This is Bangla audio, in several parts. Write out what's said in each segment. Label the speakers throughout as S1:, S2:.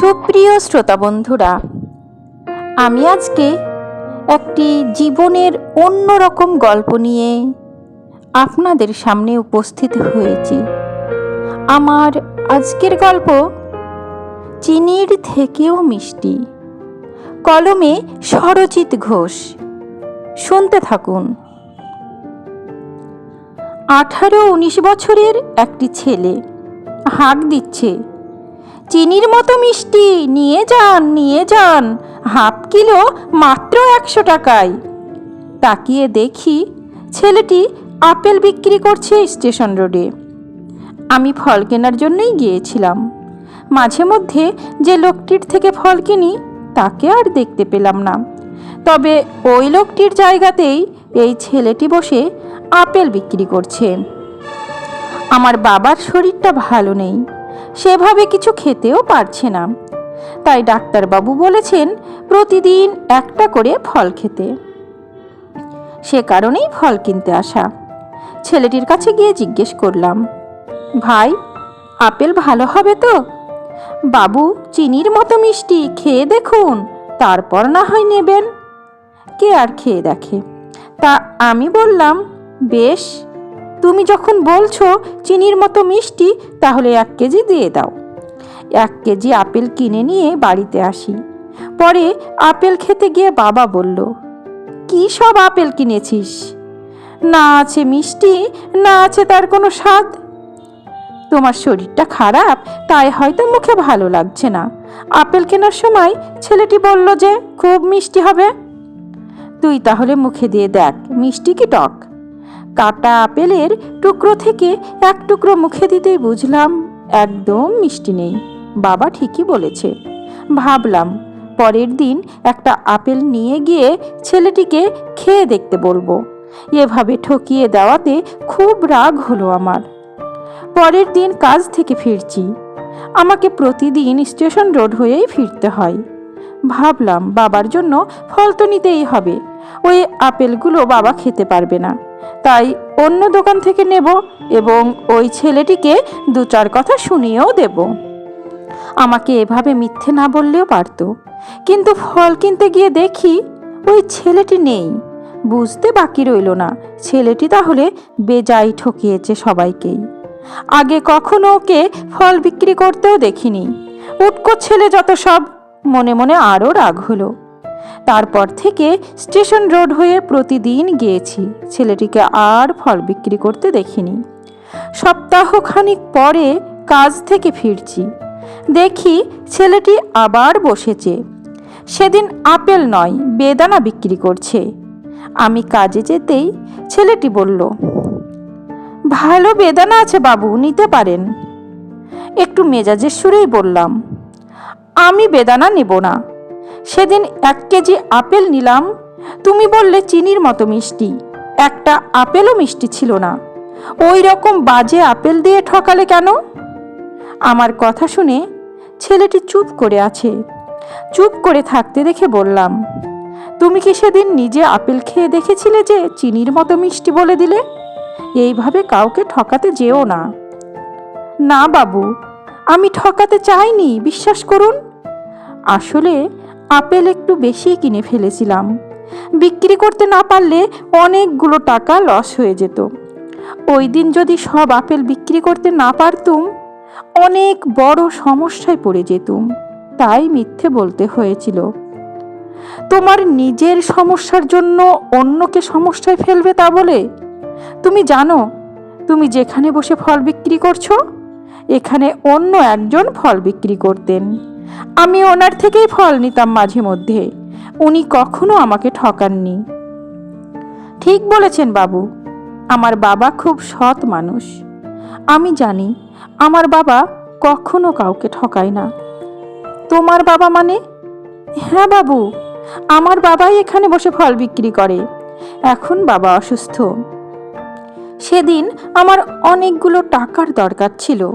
S1: সুপ্রিয় শ্রোতা বন্ধুরা, আমি আজকে একটি জীবনের অন্যরকম গল্প নিয়ে আপনাদের সামনে উপস্থিত হয়েছি। আমার আজকের গল্প চিনির থেকেও মিষ্টি। কলমে সরজিৎ ঘোষ। শুনতে থাকুন। আঠারো উনিশ বছরের একটি ছেলে হাঁক দিচ্ছে চিনির মতো মিষ্টি। নিয়ে যান নিয়ে যান। হাফ কিলো মাত্র একশো টাকায়। তাকিয়ে দেখি ছেলেটি আপেল বিক্রি করছে স্টেশন রোডে। আমি ফল কেনার জন্যই গিয়েছিলাম। মাঝে মধ্যে যে লোকটির থেকে ফল কিনি, তাকে আর দেখতে পেলাম না। তবে ওই লোকটির জায়গাতেই এই ছেলেটি বসে আপেল বিক্রি করছে। আমার বাবার শরীরটা ভালো নেই। সেভাবে কিছু খেতেও পারছে না। তাই ডাক্তারবাবু বলেছেন, প্রতিদিন একটা করে ফল খেতে। সে কারণেই ফল কিনতে আসা। ছেলেটির কাছে গিয়ে জিজ্ঞেস করলাম, ভাই, আপেল ভালো হবে তো? বাবু, চিনির মতো মিষ্টি, খেয়ে দেখুন, তারপর না হয় নেবেন। কে আর খেয়ে দেখে? তা আমি বললাম, বেশ তুমি যখন বলছো চিনির মতো মিষ্টি, তাহলে এক কেজি দিয়ে দাও। এক কেজি আপেল কিনে নিয়ে বাড়িতে আসি। পরে আপেল খেতে গিয়ে বাবা বলল, কি সব আপেল কিনেছিস? না আছে মিষ্টি, না আছে তার কোনো স্বাদ। তোমার শরীরটা খারাপ, তাই হয়তো মুখে ভালো লাগছে না। আপেল কেনার সময় ছেলেটি বলল যে, খুব মিষ্টি হবে। তুই তাহলে মুখে দিয়ে দেখ, মিষ্টি কি টক? কাটা আপেলের টুকরো থেকে এক টুকরো মুখে দিতেই বুঝলাম, একদম মিষ্টি নেই। বাবা ঠিকই বলেছে। ভাবলাম, পরের দিন একটা আপেল নিয়ে গিয়ে ছেলেটিকে খেয়ে দেখতে বলব। এভাবে ঠকিয়ে দেওয়াতে খুব রাগ হলো আমার। পরের দিন কাজ থেকে ফিরছি। আমাকে প্রতিদিন স্টেশন রোড হয়েই ফিরতে হয়। ভাবলাম, বাবার জন্য ফল তো নিতেই হবে। ওই আপেলগুলো বাবা খেতে পারবে না। তাই অন্য দোকান থেকে নেব এবং ওই ছেলেটিকে দু চার কথা শুনিয়েও দেব। আমাকে এভাবে মিথ্যে না বললেও পারতো। কিন্তু ফল কিনতে গিয়ে দেখি ওই ছেলেটি নেই। বুঝতে বাকি রইল না, ছেলেটি তাহলে বেজাই ঠকিয়েছে সবাইকেই। আগে কখনো ওকে ফল বিক্রি করতেও দেখিনি। উটকো ছেলে যত সব, মনে মনে আরও রাগ হলো। তারপর থেকে স্টেশন রোড হয়ে প্রতিদিন গিয়েছি। ছেলেটিকে আর ফল বিক্রি করতে দেখিনি। সপ্তাহখানিক পরে কাজ থেকে ফিরছি। দেখি ছেলেটি আবার বসেছে। সেদিন আপেল নয়, বেদানা বিক্রি করছে। আমি কাজে যেতেই ছেলেটি বলল, ভালো বেদানা আছে বাবু, নিতে পারেন। একটু মেজাজের সুরেই বললাম, আমি বেদানা নেব না। সেদিন এক কেজি আপেল নিলাম। তুমি বললে চিনির মতো মিষ্টি। একটা আপেলও মিষ্টি ছিল না। ওই রকম বাজে আপেল দিয়ে ঠকালে কেন? আমার কথা শুনে ছেলেটি চুপ করে আছে। চুপ করে থাকতে দেখে বললাম, তুমি কি সেদিন নিজে আপেল খেয়ে দেখেছিলে যে চিনির মতো মিষ্টি বলে দিলে? এইভাবে কাউকে ঠকাতে যেও না। না বাবু, আমি ঠকাতে চাইনি, বিশ্বাস করুন। আসলে আপেল একটু বেশি কিনে ফেলেছিলাম। বিক্রি করতে না পারলে অনেকগুলো টাকা লস হয়ে যেত। ওই দিন যদি সব আপেল বিক্রি করতে না পারতুম, অনেক বড় সমস্যায় পড়ে যেতুম, তাই মিথ্যে বলতে হয়েছিল। তোমার নিজের সমস্যার জন্য অন্যকে সমস্যায় ফেলবে তা বলে? তুমি জানো, তুমি যেখানে বসে ফল বিক্রি করছ, এখানে অন্য একজন ফল বিক্রি করতেন। আমি ওনার থেকেই ফল নিতাম মাঝে মধ্যে। উনি কখনো আমাকে ঠকাননি। ঠিক বলেছেন বাবু, আমার বাবা খুব সৎ মানুষ। আমি জানি, আমার বাবা কখনো কাউকে ঠকায় না। তোমার বাবা মানে? হ্যাঁ বাবু, আমার বাবাই এখানে বসে ফল বিক্রি করে। এখন বাবা অসুস্থ। সেদিন আমার অনেকগুলো টাকার দরকার ছিল।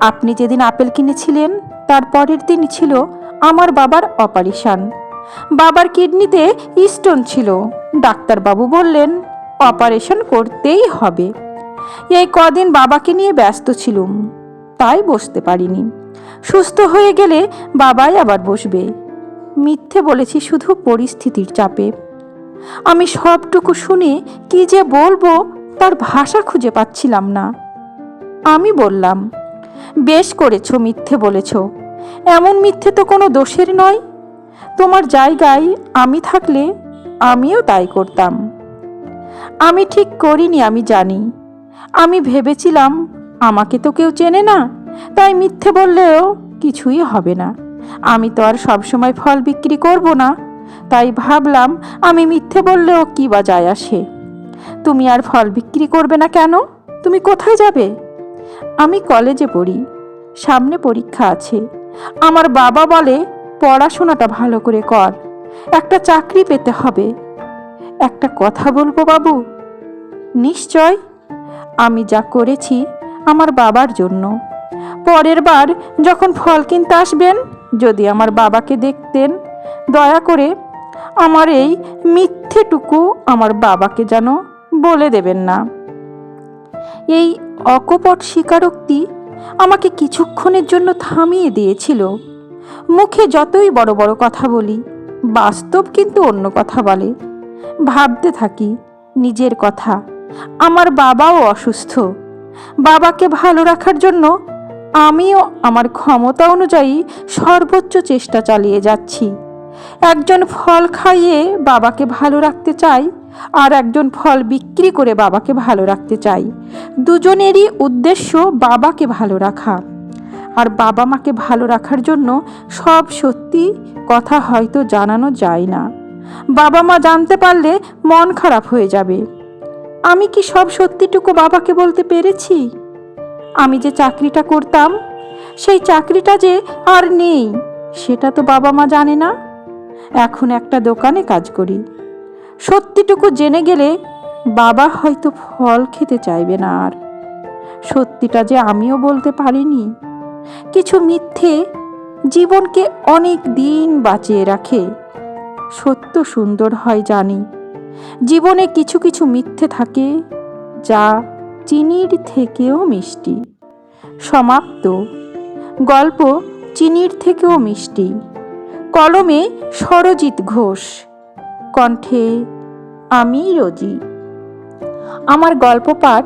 S1: আপনি যেদিন আপেল কিনেছিলেন তার পরের দিন ছিল আমার বাবার অপারেশন। বাবার কিডনিতে স্টোন ছিল। ডাক্তারবাবু বললেন, অপারেশন করতেই হবে। এই কদিন বাবাকে নিয়ে ব্যস্ত ছিলুম, তাই বসতে পারিনি। সুস্থ হয়ে গেলে বাবাই আবার বসবে। মিথ্যে বলেছি শুধু পরিস্থিতির চাপে। আমি সবটুকু শুনে কি যে বলব তার ভাষা খুঁজে পাচ্ছিলাম না। আমি বললাম, বেশ করেছ, মিথ্যে বলেছ। এমন মিথ্যে তো কোনো দোষের নয়। তোমার জায়গায় আমি থাকলে আমিও তাই করতাম। আমি ঠিক করিনি, আমি জানি। আমি ভেবেছিলাম, আমাকে তো কেউ চেনে না, তাই মিথ্যে বললেও কিছুই হবে না। আমি তো আর সবসময় ফল বিক্রি করব না, তাই ভাবলাম, আমি মিথ্যে বললেও কী বা যায় আসে। তুমি আর ফল বিক্রি করবে না কেন? তুমি কোথায় যাবে? আমি কলেজে পড়ি, সামনে পরীক্ষা আছে। আমার বাবা বলে, পড়াশোনাটা ভালো করে কর। একটা চাকরি পেতে হবে। একটা কথা বলব বাবু? নিশ্চয়। আমি যা করেছি আমার বাবার জন্য। পরের বার যখন ফল কিনতে আসবেন, যদি আমার বাবাকে দেখতেন, দয়া করে আমার এই মিথ্যেটুকু আমার বাবাকে যেন বলে দেবেন না। এই অকপট স্বীকারোক্তি আমাকে কিছুক্ষণের জন্য থামিয়ে দিয়েছিল। মুখে যতই বড় বড় কথা বলি, বাস্তব কিন্তু অন্য কথা বলে। ভাবতে থাকি, নিজের কথা, আমার বাবাও অসুস্থ। বাবাকে ভালো রাখার জন্য আমিও আমার ক্ষমতা অনুযায়ী সর্বোচ্চ চেষ্টা চালিয়ে যাচ্ছি। একজন ফল খাইয়ে বাবাকে ভালো রাখতে চাই আর একজন ফল বিক্রি করে বাবাকে ভালো রাখতে চাই। দুজনেরই উদ্দেশ্য বাবাকে ভালো রাখা। আর বাবা মাকে ভালো রাখার জন্য সব সত্যি কথা হয়তো জানানো যায় না। বাবা মা জানতে পারলে মন খারাপ হয়ে যাবে। আমি কি সব সত্যিটুকু বাবাকে বলতে পেরেছি? আমি যে চাকরিটা করতাম, সেই চাকরিটা যে আর নেই, সেটা তো বাবা মা জানে না। এখন একটা দোকানে কাজ করি। সত্যিটুকু জেনে গেলে বাবা হয়তো ফল খেতে চাইবে না আর। সত্যিটা যে আমিও বলতে পারিনি। কিছু মিথ্যে জীবনকে অনেক দিন বাঁচিয়ে রাখে। সত্য সুন্দর হয় জানি। জীবনে কিছু কিছু মিথ্যে থাকে যা চিনির থেকেও মিষ্টি। সমাপ্ত। গল্প চিনির থেকেও মিষ্টি। কলমে সরজিৎ ঘোষ। কণ্ঠে, আমি রোজি। আমার গল্প পাঠ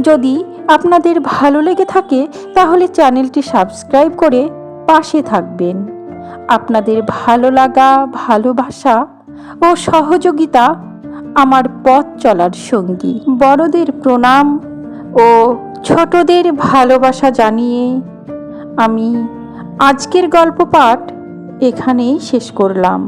S1: যদি আপনাদের ভালো লেগে থাকে, তাহলে চ্যানেলটি সাবস্ক্রাইব করে পাশে থাকবেন। আপনাদের ভালো লাগা, ভালোবাসা ও সহযোগিতা আমার পথ চলার সঙ্গী। বড়দের প্রণাম ও ছোটদের ভালোবাসা জানিয়ে আমি আজকের গল্প পাঠ এখানেই শেষ করলাম।